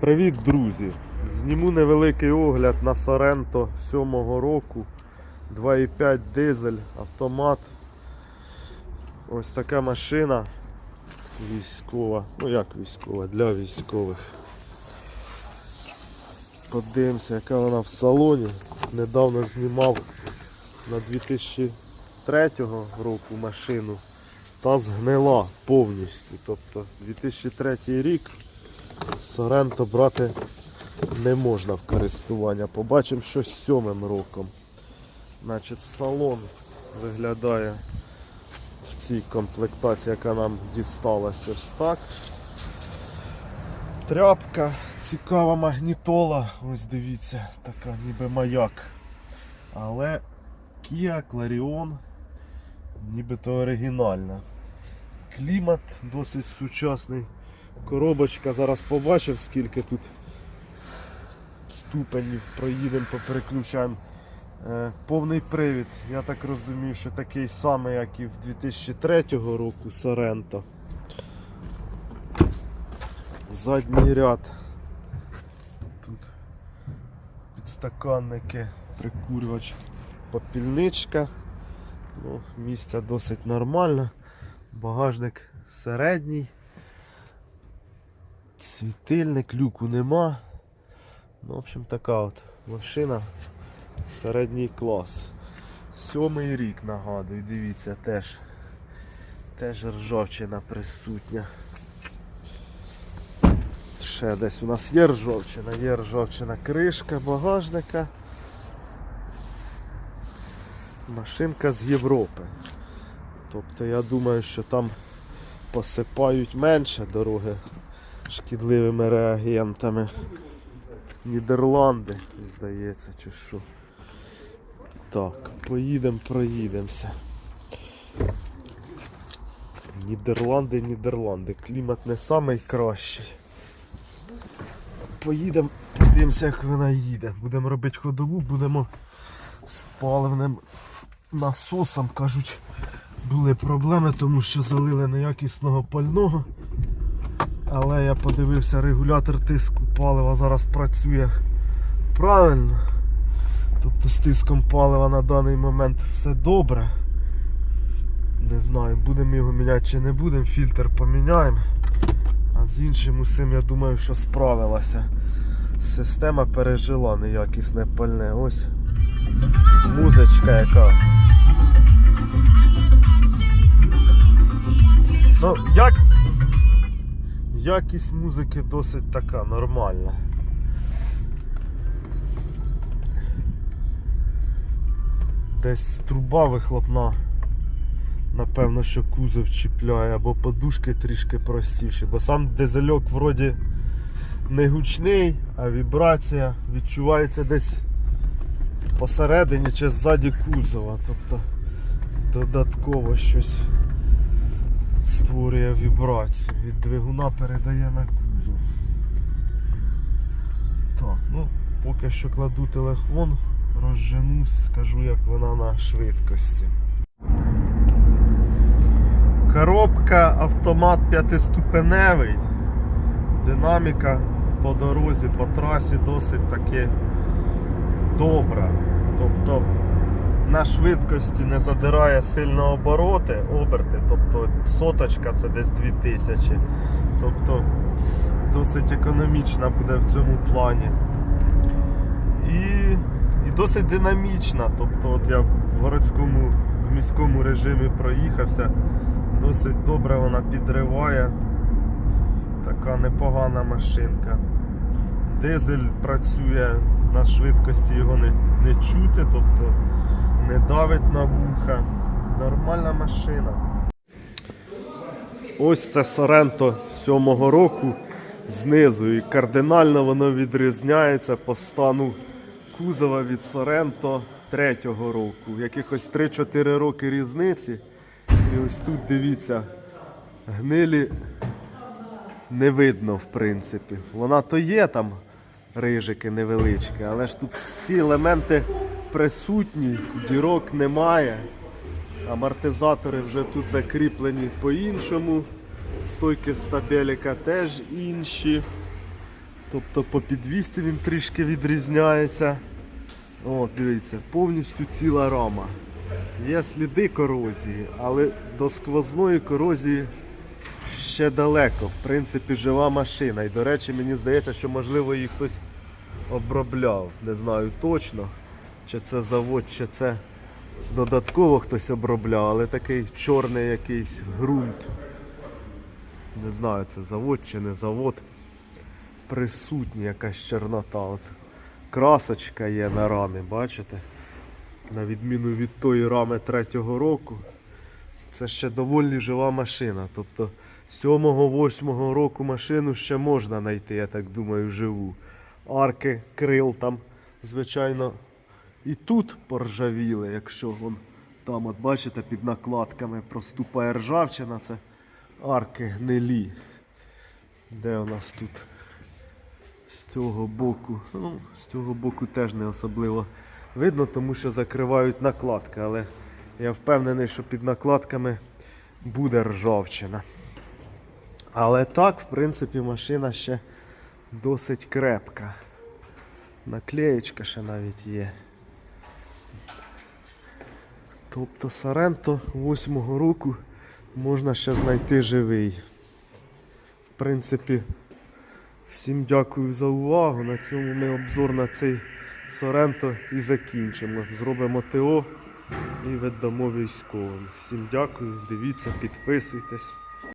Привіт, друзі! Зніму невеликий огляд на Соренто 7-го року. 2,5 дизель, автомат. Ось така машина військова. Ну як військова, для військових. Подивимося, яка вона в салоні. Недавно знімав на 2003 року машину та згнила повністю. Тобто 2003 рік Соренто брати не можна в користування. Побачимо, що з сьомим роком. Значить, салон виглядає в цій комплектації, яка нам дісталась ось так. Тряпка, цікава магнітола, ось дивіться, така ніби маяк. Але Kia Clarion нібито оригінальна. Клімат досить сучасний. Коробочка, зараз побачив, скільки тут ступенів проїдемо, попереключаємо. Е, повний привід, я так розумію, що такий самий, як і в 2003 року Соренто. Задній ряд. Тут підстаканники, прикурювач, попільничка. Ну, місця досить нормально. Багажник середній. Світильник, люку нема. Ну, в общем, така от машина. Середній клас. Сьомий рік нагадую, дивіться, теж. Теж ржавчина присутня. Ще десь у нас є ржавчина, є ржавчина кришка багажника. Машинка з Європи. Тобто я думаю, що там посипають менше дороги шкідливими реагентами. Нідерланди, здається, чи що. Так, поїдемо, проїдемося. Нідерланди, Нідерланди. Клімат не найкращий. Поїдемо, подивимося, як вона їде. Будемо робити ходову, будемо з паливним насосом. Кажуть, були проблеми, тому що залили неякісного пального. Але я подивився, регулятор тиску палива зараз працює правильно. Тобто з тиском палива на даний момент все добре. Не знаю, будемо його міняти чи не будемо, фільтр поміняємо. А з іншим усім я думаю, що справилася. Система пережила неякісне пальне. Ось музичка яка. Ну, як Якість музики досить така нормальна. Десь труба вихлопна. Напевно, що кузов чіпляє, або подушки трішки просівші, бо сам дизельок вроді не гучний, а вібрація відчувається десь посередині чи ззаді кузова. Тобто додатково щось створює вібрацію. Від двигуна передає на кузов. Так, ну, поки що кладу телефон, розженусь, скажу, як вона на швидкості. Коробка, автомат п'ятиступеневий. Динаміка по дорозі, по трасі досить таки добра. Тобто на швидкості не задирає сильно обороти, оберти, тобто соточка це десь 2000. Тобто досить економічна буде в цьому плані. І, і досить динамічна. Тобто от я в городському, в міському режимі проїхався, досить добре вона підриває. Така непогана машинка. Дизель працює на швидкості, його не, не чути, тобто не давить на вуха. Нормальна машина. Ось це Соренто 7-го року знизу. І кардинально воно відрізняється по стану кузова від Соренто 3-го року. Якихось 3-4 роки різниці. І ось тут дивіться, гнилі не видно, в принципі. Вона то є там рижики невеличкі, але ж тут всі елементи присутні, дірок немає. Амортизатори вже тут закріплені по-іншому. Стойки стабеліка теж інші. Тобто по підвісці він трішки відрізняється. О, дивіться, повністю ціла рама. Є сліди корозії, але до сквозної корозії ще далеко. В принципі, жива машина. І, до речі, мені здається, що можливо її хтось обробляв. Не знаю точно, чи це завод, чи це додатково хтось обробляв, але такий чорний якийсь ґрунт. Не знаю, це завод чи не завод. Присутня якась чорнота. От красочка є на рамі, бачите? На відміну від тої рами третього року. Це ще доволі жива машина. Тобто 7-8 року машину ще можна знайти, я так думаю, живу. Арки, крил там, звичайно, і тут поржавіли, якщо вон там, от бачите, під накладками проступає ржавчина, це арки гнилі. Де у нас тут? З цього боку. Ну, з цього боку теж не особливо видно, тому що закривають накладки, але я впевнений, що під накладками буде ржавчина. Але так, в принципі, машина ще досить крепка. Наклеєчка ще навіть є. Тобто Саренто 8-го року можна ще знайти живий. В принципі, всім дякую за увагу. На цьому ми обзор на цей Соренто і закінчимо. Зробимо ТО і віддамо військовим. Всім дякую, дивіться, підписуйтесь.